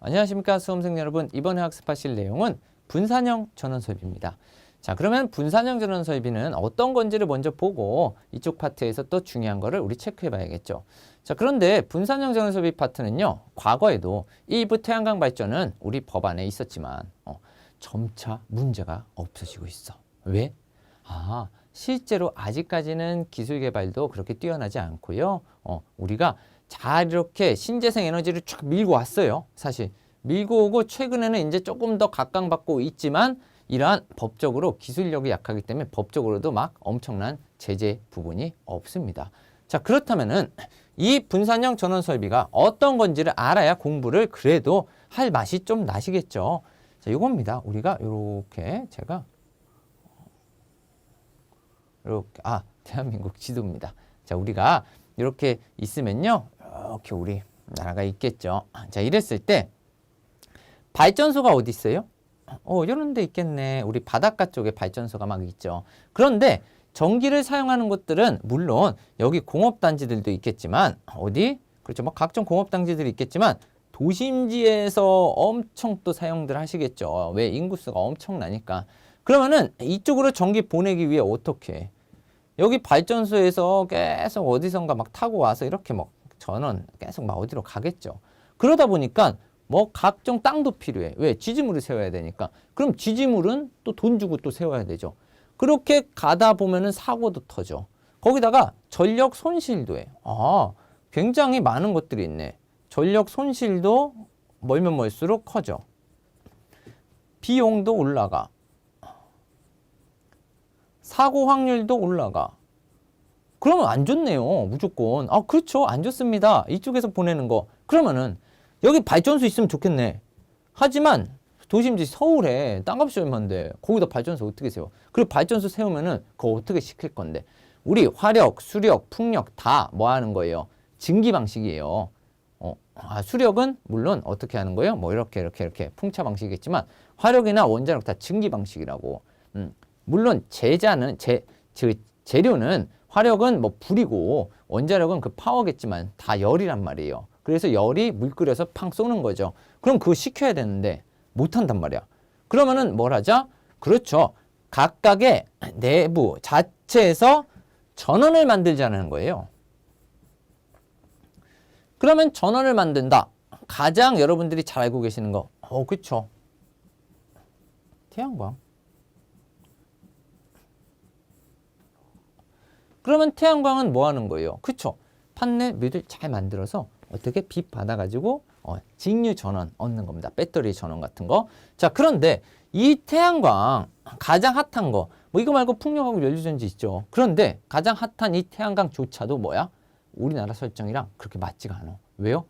안녕하십니까 수험생 여러분 이번에 학습하실 내용은 분산형 전원 설비입니다. 자 그러면 분산형 전원 설비는 어떤 건지를 먼저 보고 이쪽 파트에서 또 중요한 거를 우리 체크해 봐야겠죠. 자 그런데 분산형 전원 설비 파트는요 과거에도 일부 태양광 발전은 우리 법안에 있었지만 어, 점차 문제가 없어지고 있어. 왜? 아 실제로 아직까지는 기술 개발도 그렇게 뛰어나지 않고요. 어, 우리가 잘 이렇게 신재생 에너지를 쫙 밀고 왔어요. 사실 밀고 오고 최근에는 이제 조금 더 각광받고 있지만 이러한 법적으로 기술력이 약하기 때문에 법적으로도 막 엄청난 제재 부분이 없습니다. 자 그렇다면은 이 분산형 전원 설비가 어떤 건지를 알아야 공부를 그래도 할 맛이 좀 나시겠죠. 자 이겁니다. 우리가 이렇게 제가 이렇게 아 대한민국 지도입니다. 자 우리가 이렇게 있으면요 이렇게 우리 나라가 있겠죠. 자 이랬을 때 발전소가 어디 있어요? 어 이런 데 있겠네. 우리 바닷가 쪽에 발전소가 막 있죠. 그런데 전기를 사용하는 곳들은 물론 여기 공업단지들도 있겠지만 어디 그렇죠. 뭐 각종 공업단지들이 있겠지만 도심지에서 엄청 또 사용들 하시겠죠. 왜 인구수가 엄청나니까. 그러면은 이쪽으로 전기 보내기 위해 어떻게 해? 여기 발전소에서 계속 어디선가 막 타고 와서 이렇게 막 전원 계속 막 어디로 가겠죠. 그러다 보니까 뭐 각종 땅도 필요해. 왜? 지지물을 세워야 되니까. 그럼 지지물은 또 돈 주고 또 세워야 되죠. 그렇게 가다 보면은 사고도 터져. 거기다가 전력 손실도 해. 아, 굉장히 많은 것들이 있네. 전력 손실도 멀면 멀수록 커져. 비용도 올라가. 사고 확률도 올라가. 그러면 안 좋네요. 무조건. 아, 그렇죠. 안 좋습니다. 이쪽에서 보내는 거. 그러면은 여기 발전소 있으면 좋겠네. 하지만 도심지 서울에 땅값이 얼마인데 거기다 발전소 어떻게 세워? 그리고 발전소 세우면은 그거 어떻게 시킬 건데? 우리 화력, 수력, 풍력 다 뭐 하는 거예요? 증기 방식이에요. 어, 아, 수력은 물론 어떻게 하는 거예요? 뭐 이렇게 이렇게 이렇게 풍차 방식이겠지만 화력이나 원자력 다 증기 방식이라고. 음, 물론 제자는 제, 제 재료는 화력은 뭐 불이고 원자력은 그 파워겠지만 다 열이란 말이에요. 그래서 열이 물 끓여서 팡 쏘는 거죠. 그럼 그거 시켜야 되는데 못 한단 말이야. 그러면은 뭘 하자? 그렇죠. 각각의 내부 자체에서 전원을 만들자는 거예요. 그러면 전원을 만든다. 가장 여러분들이 잘 알고 계시는 거. 어, 그쵸. 태양광. 그러면 태양광은 뭐 하는 거예요? 그쵸. 판넬 뮤들 잘 만들어서 어떻게 빛 받아가지고 어, 직류 전원 얻는 겁니다. 배터리 전원 같은 거. 자, 그런데 이 태양광 가장 핫한 거, 뭐 이거 말고 풍력하고 연료전지 있죠. 그런데 가장 핫한 이 태양광조차도 뭐야? 우리나라 설정이랑 그렇게 맞지가 않아. 왜요?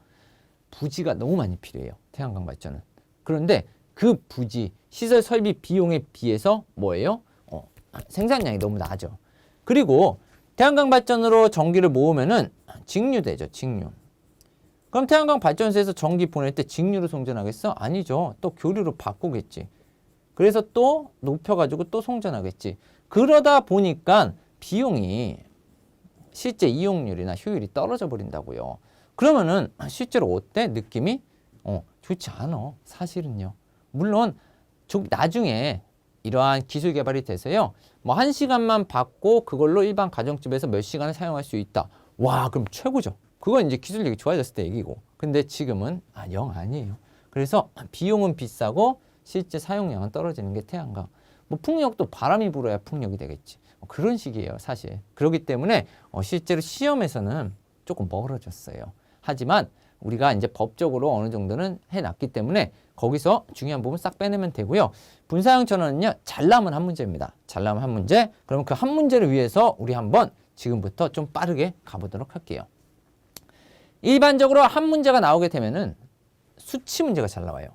부지가 너무 많이 필요해요. 태양광 발전은. 그런데 그 부지, 시설 설비 비용에 비해서 뭐예요? 어, 생산량이 너무 낮죠. 그리고 태양광 발전으로 전기를 모으면은 직류되죠, 직류. 그럼 태양광 발전소에서 전기 보낼 때 직류로 송전하겠어? 아니죠. 또 교류로 바꾸겠지. 그래서 또 높여가지고 또 송전하겠지. 그러다 보니까 비용이 실제 이용률이나 효율이 떨어져 버린다고요. 그러면은 실제로 어때? 느낌이? 어, 좋지 않아. 사실은요. 물론 좀 나중에 이러한 기술 개발이 돼서요. 뭐 한 시간만 받고 그걸로 일반 가정집에서 몇 시간을 사용할 수 있다. 와, 그럼 최고죠. 그건 이제 기술력이 좋아졌을 때 얘기고. 근데 지금은 아, 영 아니에요. 그래서 비용은 비싸고 실제 사용량은 떨어지는 게 태양광. 뭐 풍력도 바람이 불어야 풍력이 되겠지. 뭐 그런 식이에요, 사실. 그렇기 때문에 어, 실제로 시험에서는 조금 멀어졌어요. 하지만 우리가 이제 법적으로 어느 정도는 해놨기 때문에 거기서 중요한 부분 싹 빼내면 되고요. 분사형 전원은요, 잘 나오면 한 문제입니다. 잘 나오면 한 문제. 그러면 그한 문제를 위해서 우리 한번 지금부터 좀 빠르게 가보도록 할게요. 일반적으로 한 문제가 나오게 되면은 수치 문제가 잘 나와요.